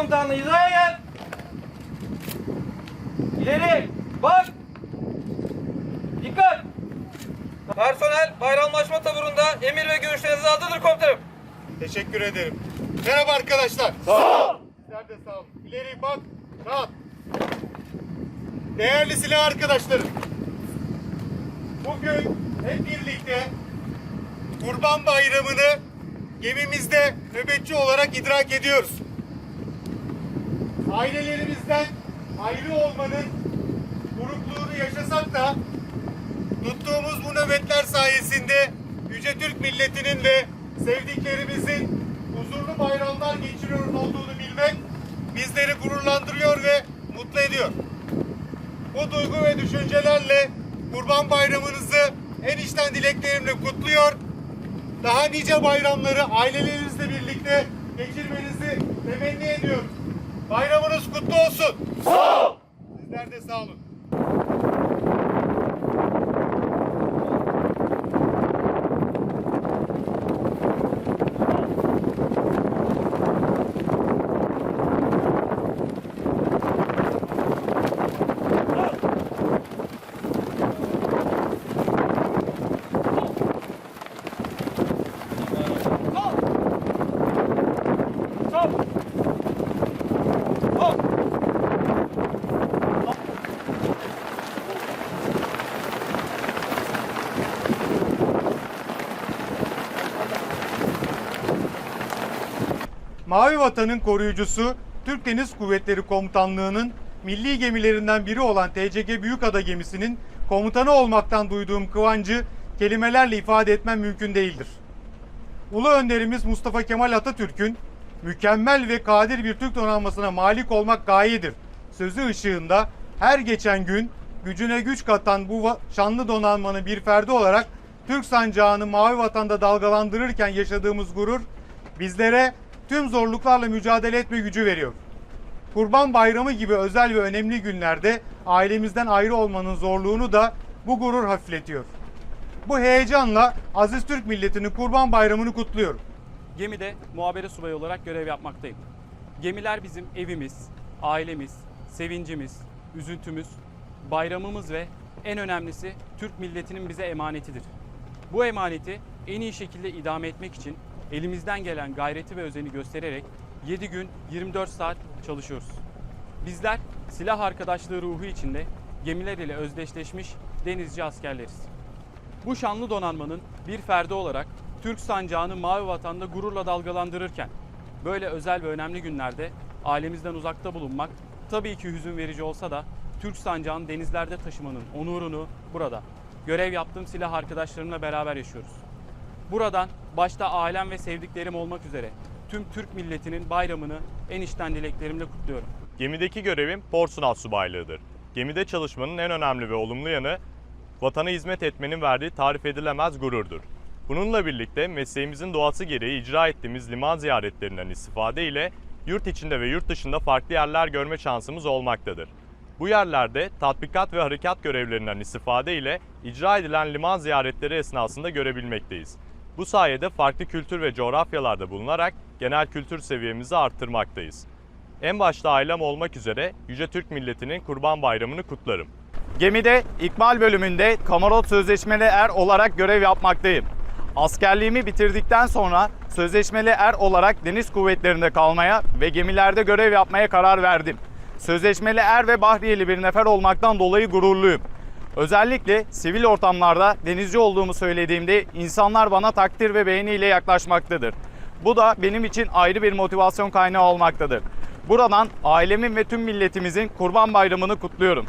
komutanlığı hizaya gel. İleri. Bak. Dikkat. Personel bayramlaşma taburunda emir ve görüşlerinizi hazırdır komutanım. Teşekkür ederim. Merhaba arkadaşlar. Sağ ol. Sizler de sağ olun. İleri bak. Rahat. Değerli silah arkadaşlarım. Bugün hep birlikte Kurban Bayramı'nı gemimizde nöbetçi olarak idrak ediyoruz. Ailelerimizden ayrı olmanın burukluğunu yaşasak da tuttuğumuz bu nöbetler sayesinde Yüce Türk milletinin ve sevdiklerimizin huzurlu bayramlar geçiriyor olduğunu bilmek bizleri gururlandırıyor ve mutlu ediyor. Bu duygu ve düşüncelerle Kurban Bayramınızı en içten dileklerimle kutluyor. Daha nice bayramları ailelerinizle birlikte geçirmenizi temenni ediyorum. Bayramınız kutlu olsun. Sağ ol. Sizler de sağ olun. Mavi Vatan'ın koruyucusu Türk Deniz Kuvvetleri Komutanlığı'nın milli gemilerinden biri olan TCG Büyükada gemisinin komutanı olmaktan duyduğum kıvancı kelimelerle ifade etmem mümkün değildir. Ulu önderimiz Mustafa Kemal Atatürk'ün mükemmel ve kadir bir Türk donanmasına malik olmak gayedir sözü ışığında her geçen gün gücüne güç katan bu şanlı donanmanın bir ferdi olarak Türk sancağını mavi vatanda dalgalandırırken yaşadığımız gurur bizlere tüm zorluklarla mücadele etme gücü veriyor. Kurban Bayramı gibi özel ve önemli günlerde ailemizden ayrı olmanın zorluğunu da bu gurur hafifletiyor. Bu heyecanla aziz Türk milletinin Kurban Bayramı'nı kutluyorum. Gemide muhabere subayı olarak görev yapmaktayım. Gemiler bizim evimiz, ailemiz, sevincimiz, üzüntümüz, bayramımız ve en önemlisi Türk milletinin bize emanetidir. Bu emaneti en iyi şekilde idame etmek için elimizden gelen gayreti ve özeni göstererek 7 gün 24 saat çalışıyoruz. Bizler silah arkadaşlığı ruhu içinde gemiler ile özdeşleşmiş denizci askerleriz. Bu şanlı donanmanın bir ferdi olarak Türk sancağını mavi vatanda gururla dalgalandırırken böyle özel ve önemli günlerde ailemizden uzakta bulunmak tabii ki hüzün verici olsa da Türk sancağını denizlerde taşımanın onurunu burada görev yaptığım silah arkadaşlarımla beraber yaşıyoruz. Buradan başta ailem ve sevdiklerim olmak üzere tüm Türk milletinin bayramını en içten dileklerimle kutluyorum. Gemideki görevim Portsmouth subaylığıdır. Gemide çalışmanın en önemli ve olumlu yanı vatana hizmet etmenin verdiği tarif edilemez gururdur. Bununla birlikte mesleğimizin doğası gereği icra ettiğimiz liman ziyaretlerinden istifade ile yurt içinde ve yurt dışında farklı yerler görme şansımız olmaktadır. Bu yerlerde tatbikat ve harekat görevlerinden istifade ile icra edilen liman ziyaretleri esnasında görebilmekteyiz. Bu sayede farklı kültür ve coğrafyalarda bulunarak genel kültür seviyemizi arttırmaktayız. En başta ailem olmak üzere Yüce Türk milletinin Kurban Bayramı'nı kutlarım. Gemide ikmal bölümünde kamarot sözleşmeli er olarak görev yapmaktayım. Askerliğimi bitirdikten sonra sözleşmeli er olarak deniz kuvvetlerinde kalmaya ve gemilerde görev yapmaya karar verdim. Sözleşmeli er ve bahriyeli bir nefer olmaktan dolayı gururluyum. Özellikle sivil ortamlarda denizci olduğumu söylediğimde insanlar bana takdir ve beğeniyle yaklaşmaktadır. Bu da benim için ayrı bir motivasyon kaynağı olmaktadır. Buradan ailemin ve tüm milletimizin Kurban Bayramı'nı kutluyorum.